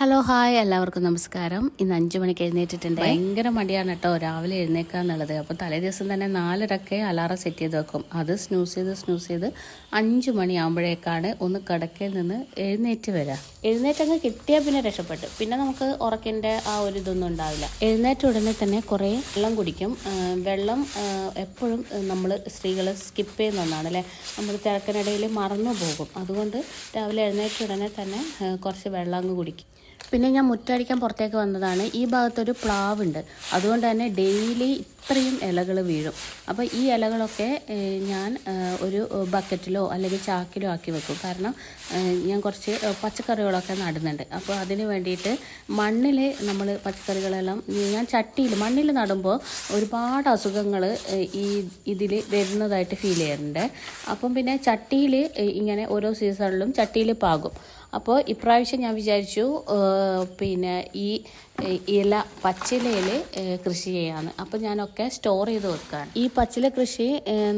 Hello hi എല്ലാവർക്കും നമസ്കാരം. ഇന്ന് അഞ്ചു മണിക്ക് എഴുന്നേറ്റിട്ടുണ്ട്. ഭയങ്കര മടിയാണ് കേട്ടോ. രാവിലെ എഴുന്നേക്കാന്നുള്ളത് അപ്പോൾ തലേ ദിവസം തന്നെ നാലരക്കെ അലാറം സെറ്റ് ചെയ്ത് വെക്കും. അത് സ്നൂസ് ചെയ്ത് സ്നൂസ് ചെയ്ത് അഞ്ചു മണിയാകുമ്പോഴേക്കാണ് ഒന്ന് കിടക്കയിൽ നിന്ന് എഴുന്നേറ്റ് വരിക എഴുന്നേറ്റങ്ങ് കിട്ടിയാൽ പിന്നെ രക്ഷപ്പെട്ടു. പിന്നെ നമുക്ക് ഉറക്കിന്റെ ആ ഒരു ഇതൊന്നും ഉണ്ടാവില്ല. എഴുന്നേറ്റ ഉടനെ തന്നെ കുറേ വെള്ളം കുടിക്കും. വെള്ളം എപ്പോഴും നമ്മൾ സ്ത്രീകൾ സ്കിപ്പ് ചെയ്യുന്ന ഒന്നാണ് അല്ലേ നമ്മൾ തിരക്കിനിടയിൽ മറന്നു പോകും. അതുകൊണ്ട് രാവിലെ എഴുന്നേറ്റ ഉടനെ തന്നെ കുറച്ച് വെള്ളം അങ്ങ് കുടിക്കും. പിന്നെ ഞാൻ മുറ്റടിക്കാൻ പുറത്തേക്ക് വന്നതാണ്. ഈ ഭാഗത്തൊരു പ്ലാവുണ്ട്. അതുകൊണ്ട് തന്നെ ഡെയിലി ഇത്രയും ഇലകൾ വീഴും. അപ്പോൾ ഈ ഇലകളൊക്കെ ഞാൻ ഒരു ബക്കറ്റിലോ അല്ലെങ്കിൽ ചാക്കിലോ ആക്കി വെക്കും. കാരണം ഞാൻ കുറച്ച് പച്ചക്കറികളൊക്കെ നടുന്നുണ്ട്. അപ്പോൾ അതിന് വേണ്ടിയിട്ട് മണ്ണിൽ നമ്മൾ പച്ചക്കറികളെല്ലാം ഞാൻ ചട്ടിയിൽ മണ്ണിൽ നടുമ്പോൾ ഒരുപാട് അസുഖങ്ങൾ ഈ ഇതിൽ വരുന്നതായിട്ട് ഫീൽ ചെയ്യാറുണ്ട്. അപ്പം പിന്നെ ചട്ടിയിൽ ഇങ്ങനെ ഓരോ സീസണിലും ചട്ടിയിൽ പാകും. അപ്പോൾ ഇപ്രാവശ്യം ഞാൻ വിചാരിച്ചു പിന്നെ ഈ ഇല പച്ചിലയിൽ കൃഷി ചെയ്യാന്ന് അപ്പോൾ ഞാനൊക്കെ സ്റ്റോർ ചെയ്ത് വെക്കുകയാണ് ഈ പച്ചില കൃഷി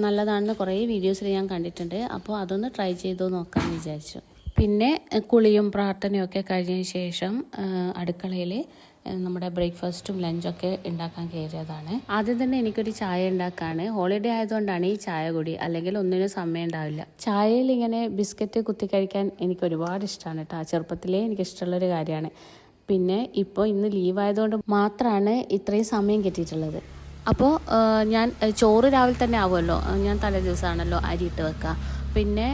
നല്ലതാണെന്ന് കുറേ വീഡിയോസിൽ ഞാൻ കണ്ടിട്ടുണ്ട്. അപ്പോൾ അതൊന്ന് ട്രൈ ചെയ്ത് നോക്കാമെന്ന് വിചാരിച്ചു. പിന്നെ കുളിയും പ്രാർത്ഥനയും ഒക്കെ കഴിഞ്ഞതിന് ശേഷം അടുക്കളയിൽ നമ്മുടെ ബ്രേക്ക്ഫാസ്റ്റും ലഞ്ചൊക്കെ ഉണ്ടാക്കാൻ കയറിയതാണ്. ആദ്യം തന്നെ എനിക്കൊരു ചായ ഉണ്ടാക്കാണ്. ഹോളിഡേ ആയതുകൊണ്ടാണ് ഈ ചായ കൂടി. അല്ലെങ്കിൽ ഒന്നിനും സമയം ഉണ്ടാവില്ല. ചായയിൽ ഇങ്ങനെ ബിസ്ക്കറ്റ് കുത്തി കഴിക്കാൻ എനിക്ക് ഒരുപാട് ഇഷ്ടമാണ് കേട്ടോ. ചെറുപ്പത്തിലേ എനിക്ക് ഇഷ്ടമുള്ളൊരു കാര്യമാണ്. പിന്നെ ഇപ്പോൾ ഇന്ന് ലീവായതുകൊണ്ട് മാത്രമാണ് ഇത്രയും സമയം കിട്ടിയിട്ടുള്ളത്. അപ്പോൾ ഞാൻ ചോറ് രാവിലെ തന്നെ ആവുമല്ലോ. ഞാൻ തലേ ദിവസമാണല്ലോ അരി ഇട്ട് വെക്കുക. പിന്നെ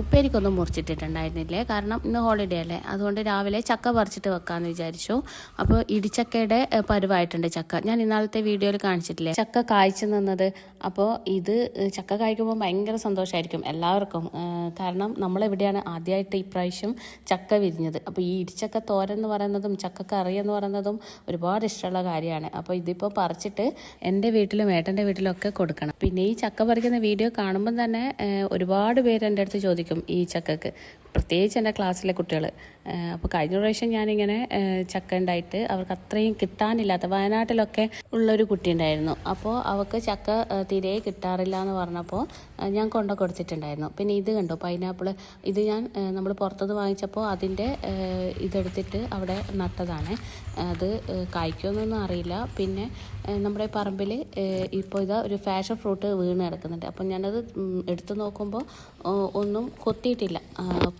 ഉപ്പേരിക്കൊന്നും മുറിച്ചിട്ടിട്ടുണ്ടായിരുന്നില്ലേ? കാരണം ഇന്ന് ഹോളിഡേ അല്ലേ? അതുകൊണ്ട് രാവിലെ ചക്ക പറിച്ചിട്ട് വെക്കാമെന്ന് വിചാരിച്ചു. അപ്പോൾ ഇടിച്ചക്കയുടെ പരുവായിട്ടുണ്ട് ചക്ക. ഞാൻ ഇന്നാളത്തെ വീഡിയോയിൽ കാണിച്ചിട്ടില്ലേ? ചക്ക കായ്ച്ചു നിന്നത്. അപ്പോൾ ഇത് ചക്ക കായ്ക്കുമ്പോൾ ഭയങ്കര സന്തോഷമായിരിക്കും എല്ലാവർക്കും. കാരണം നമ്മളെവിടെയാണ് ആദ്യമായിട്ട് ഇപ്രാവശ്യം ചക്ക വിരിഞ്ഞത്? അപ്പോൾ ഈ ഇടിച്ചക്ക തോരൻ എന്ന് പറയുന്നതും ചക്ക കറി എന്ന് പറയുന്നതും ഒരുപാട് ഇഷ്ടമുള്ള കാര്യമാണ്. അപ്പോൾ ഇതിപ്പോൾ പറിച്ചിട്ട് എന്റെ വീട്ടിലും ഏട്ടന്റെ വീട്ടിലും ഒക്കെ കൊടുക്കണം. പിന്നെ ഈ ചക്ക പറിക്കുന്ന വീഡിയോ കാണുമ്പോൾ തന്നെ ഏഹ്, ഒരുപാട് പേര് എന്റെ അടുത്ത് ചോദിക്കും ഈ ചക്കക്ക്. പ്രത്യേകിച്ച് എന്റെ ക്ലാസ്സിലെ കുട്ടികൾ അപ്പോൾ കഴിഞ്ഞ പ്രാവശ്യം ഞാനിങ്ങനെ ചക്ക ഉണ്ടായിട്ട് അവർക്ക് അത്രയും കിട്ടാനില്ലാത്ത വയനാട്ടിലൊക്കെ ഉള്ളൊരു കുട്ടി ഉണ്ടായിരുന്നു അപ്പോൾ അവൾക്ക് ചക്ക തിരെ കിട്ടാറില്ല എന്ന് പറഞ്ഞപ്പോൾ ഞാൻ കൊണ്ട കൊടുത്തിട്ടുണ്ടായിരുന്നു. പിന്നെ ഇത് കണ്ടോ പൈനാപ്പിൾ ഇത് ഞാൻ നമ്മൾ പുറത്തുനിന്ന് വാങ്ങിച്ചപ്പോൾ അതിന്റെ ഇതെടുത്തിട്ട് അവിടെ നട്ടതാണ്. അത് കായ്ക്കുമെന്നൊന്നും അറിയില്ല. പിന്നെ നമ്മുടെ പറമ്പിൽ ഇപ്പോൾ ഇതാ ഒരു ഫാഷൻ ഫ്രൂട്ട് വീണ് കിടക്കുന്നുണ്ട്. അപ്പം ഞാനത് എടുത്തു നോക്കുമ്പോൾ ഒന്നും കൊത്തിയിട്ടില്ല.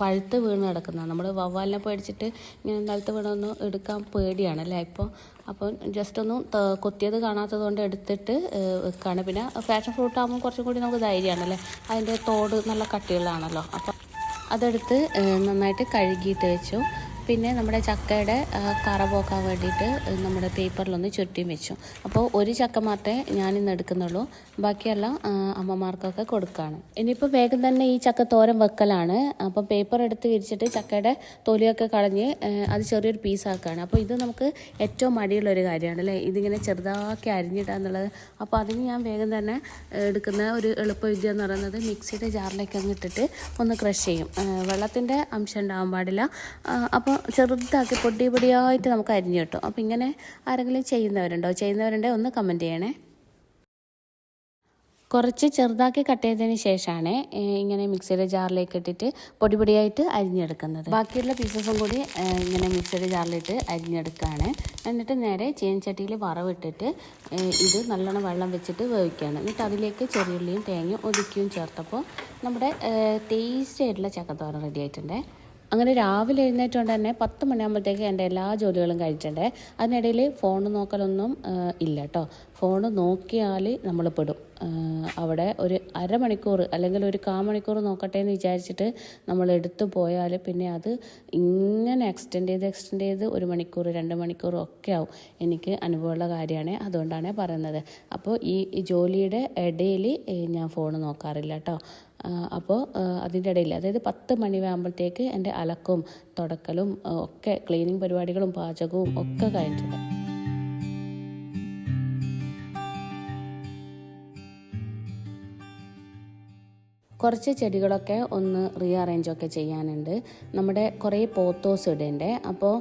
പഴുത്ത് വീണ് കിടക്കുന്ന നമ്മൾ വവ്വാലിനെ പേടിച്ചിട്ട് ഇങ്ങനെ നിലത്ത് വീണൊന്നും എടുക്കാൻ പേടിയാണ് അല്ലേ? ഇപ്പോൾ അപ്പോൾ ജസ്റ്റ് ഒന്നും കൊത്തിയത് കാണാത്തത് കൊണ്ട് എടുത്തിട്ട് വെക്കുകയാണ് പിന്നെ ഫാഷൻ ഫ്രൂട്ട് ആകുമ്പോൾ കുറച്ചും കൂടി നമുക്ക് ധൈര്യമാണല്ലേ അതിന്റെ തോട് നല്ല കട്ടിയുള്ളതാണല്ലോ. അപ്പോൾ അതെടുത്ത് നന്നായിട്ട് കഴുകിയിട്ട് വെച്ചു. പിന്നെ നമ്മുടെ ചക്കയുടെ കറ പോക്കാൻ വേണ്ടിയിട്ട് നമ്മുടെ പേപ്പറിലൊന്ന് ചുരുട്ടിയും വെച്ചു. അപ്പോൾ ഒരു ചക്ക മാത്രമേ ഞാനിന്ന് എടുക്കുന്നുള്ളൂ. ബാക്കിയെല്ലാം അമ്മമാർക്കൊക്കെ കൊടുക്കുകയാണ് ഇനിയിപ്പോൾ വേഗം തന്നെ ഈ ചക്ക തോരൻ വെക്കലാണ്. അപ്പോൾ പേപ്പർ എടുത്ത് വിരിച്ചിട്ട് ചക്കയുടെ തൊലിയൊക്കെ കളഞ്ഞ് അത് ചെറിയൊരു പീസാക്കുകയാണ് അപ്പോൾ ഇത് നമുക്ക് ഏറ്റവും മടിയുള്ളൊരു കാര്യമാണ് അല്ലേ? ഇതിങ്ങനെ ചെറുതാക്കി അരിഞ്ഞിടുക എന്നുള്ളത്. അപ്പോൾ അതിന് ഞാൻ വേഗം തന്നെ എടുക്കുന്ന ഒരു എളുപ്പവിദ്യ എന്ന് പറയുന്നത് മിക്സിയുടെ ജാറിലേക്ക് അങ്ങ് ഇട്ടിട്ട് ഒന്ന് ക്രഷ് ചെയ്യും. വെള്ളത്തിന്റെ അംശം ഉണ്ടാകാൻ പാടില്ല. ആ, അപ്പോൾ ചെറുതാക്കി പൊടി പൊടിയായിട്ട് നമുക്ക് അരിഞ്ഞു കിട്ടും. അപ്പോൾ ഇങ്ങനെ ആരെങ്കിലും ചെയ്യുന്നവരുണ്ടോ? ചെയ്യുന്നവരുണ്ടെങ്കിൽ ഒന്ന് കമന്റ് ചെയ്യണേ. കുറച്ച് ചെറുതാക്കി കട്ട് ചെയ്തതിന് ശേഷമാണ് ഇങ്ങനെ മിക്സിയുടെ ജാറിലേക്ക് ഇട്ടിട്ട് പൊടി പൊടിയായിട്ട് അരിഞ്ഞെടുക്കുന്നത്. ബാക്കിയുള്ള പീസസും കൂടി ഇങ്ങനെ മിക്സിയുടെ ജാറിലിട്ട് അരിഞ്ഞെടുക്കുകയാണ്. എന്നിട്ട് നേരെ ചീനച്ചട്ടിയിൽ വറവിട്ടിട്ട് ഇത് നല്ലോണം വെള്ളം വെച്ചിട്ട് വേവിക്കുകയാണ്. എന്നിട്ട് അതിലേക്ക് ചെറിയുള്ളിയും തേങ്ങയും ഒതുക്കിയും ചേർത്തപ്പോൾ നമ്മുടെ ടേസ്റ്റി ആയിട്ടുള്ള ചക്കത്തോരൻ റെഡി ആയിട്ടുണ്ട്. അങ്ങനെ രാവിലെ എഴുന്നേറ്റുകൊണ്ട് തന്നെ പത്ത് മണിയാകുമ്പോഴത്തേക്ക് എന്റെ എല്ലാ ജോലികളും കഴിച്ചിട്ടുണ്ട് അതിനിടയിൽ ഫോൺ നോക്കലൊന്നും ഇല്ല കേട്ടോ ഫോൺ നോക്കിയാൽ നമ്മൾ പെടും. അവിടെ ഒരു അരമണിക്കൂർ അല്ലെങ്കിൽ ഒരു കാ മണിക്കൂർ നോക്കട്ടെ എന്ന് വിചാരിച്ചിട്ട് നമ്മൾ എടുത്തു പോയാൽ പിന്നെ അത് ഇങ്ങനെ എക്സ്റ്റെൻഡ് ചെയ്ത് എക്സ്റ്റെൻഡ് ചെയ്ത് ഒരു മണിക്കൂർ രണ്ട് മണിക്കൂർ ഒക്കെ ആവും. എനിക്ക് അനുഭവമുള്ള കാര്യമാണ്. അതുകൊണ്ടാണ് പറയുന്നത്. അപ്പോൾ ഈ ജോലിയുടെ ഇടയിൽ ഞാൻ ഫോൺ നോക്കാറില്ല കേട്ടോ അപ്പോൾ അതിന്റെ ഇടയിൽ അതായത് പത്ത് മണി ആകുമ്പോഴത്തേക്ക് എന്റെ അലക്കും തുടക്കലും ഒക്കെ ക്ലീനിങ് പരിപാടികളും പാചകവും ഒക്കെ കഴിഞ്ഞിട്ടുണ്ട്. കുറച്ച് ചെടികളൊക്കെ ഒന്ന് റീഅറേഞ്ചൊക്കെ ചെയ്യാനുണ്ട്. നമ്മുടെ കുറേ പോത്തോസ് ഇടേണ്ടേ. അപ്പോൾ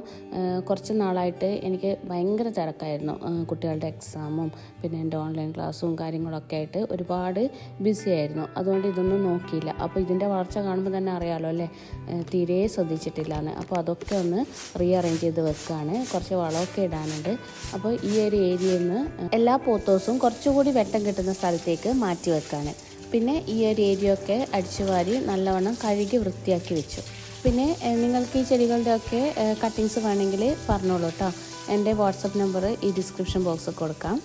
കുറച്ച് നാളായിട്ട് എനിക്ക് ഭയങ്കര തിരക്കായിരുന്നു. കുട്ടികളുടെ എക്സാമും പിന്നെ എന്റെ ഓൺലൈൻ ക്ലാസ്സും കാര്യങ്ങളൊക്കെ ആയിട്ട് ഒരുപാട് ബിസി ആയിരുന്നു. അതുകൊണ്ട് ഇതൊന്നും നോക്കിയില്ല. അപ്പോൾ ഇതിന്റെ വളർച്ച കാണുമ്പോൾ തന്നെ അറിയാമല്ലോ അല്ലേ? തീരെ ശ്രദ്ധിച്ചിട്ടില്ല എന്ന് അപ്പോൾ അതൊക്കെ ഒന്ന് റീഅറേഞ്ച് ചെയ്ത് വെക്കുകയാണ് കുറച്ച് വളമൊക്കെ ഇടാനുണ്ട്. അപ്പോൾ ഈ ഒരു ഏരിയയിൽ നിന്ന് എല്ലാ പോത്തോസും കുറച്ചുകൂടി വെട്ടം കിട്ടുന്ന സ്ഥലത്തേക്ക് മാറ്റി വെക്കാണ്. പിന്നെ ഈ ഒരു ഏരിയ ഒക്കെ അടിച്ചു വാരി നല്ലവണ്ണം കഴുകി വൃത്തിയാക്കി വെച്ചു. പിന്നെ നിങ്ങൾക്ക് ഈ ചെടികളുടെ ഒക്കെ കട്ടിങ്സ് വേണമെങ്കിൽ പറഞ്ഞോളൂ കേട്ടോ എന്റെ വാട്സപ്പ് നമ്പർ ഈ ഡിസ്ക്രിപ്ഷൻ ബോക്സിൽ കൊടുക്കാം.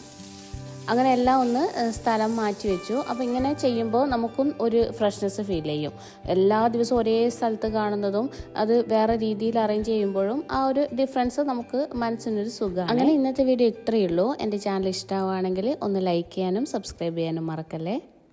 അങ്ങനെ എല്ലാം ഒന്ന് സ്ഥലം മാറ്റി വെച്ചു. അപ്പോൾ ഇങ്ങനെ ചെയ്യുമ്പോൾ നമുക്കും ഒരു ഫ്രഷ്നെസ് ഫീൽ ചെയ്യും. എല്ലാ ദിവസവും ഒരേ സ്ഥലത്ത് കാണുന്നതും അത് വേറെ രീതിയിൽ അറേഞ്ച് ചെയ്യുമ്പോഴും ആ ഒരു ഡിഫറൻസ് നമുക്ക് മനസ്സിനൊരു സുഖമാണ്. അങ്ങനെ ഇന്നത്തെ വീഡിയോ ഇത്രയേ ഉള്ളൂ. എന്റെ ചാനൽ ഇഷ്ടമാണെങ്കിൽ ഒന്ന് ലൈക്ക് ചെയ്യാനും സബ്സ്ക്രൈബ് ചെയ്യാനും മറക്കല്ലേ?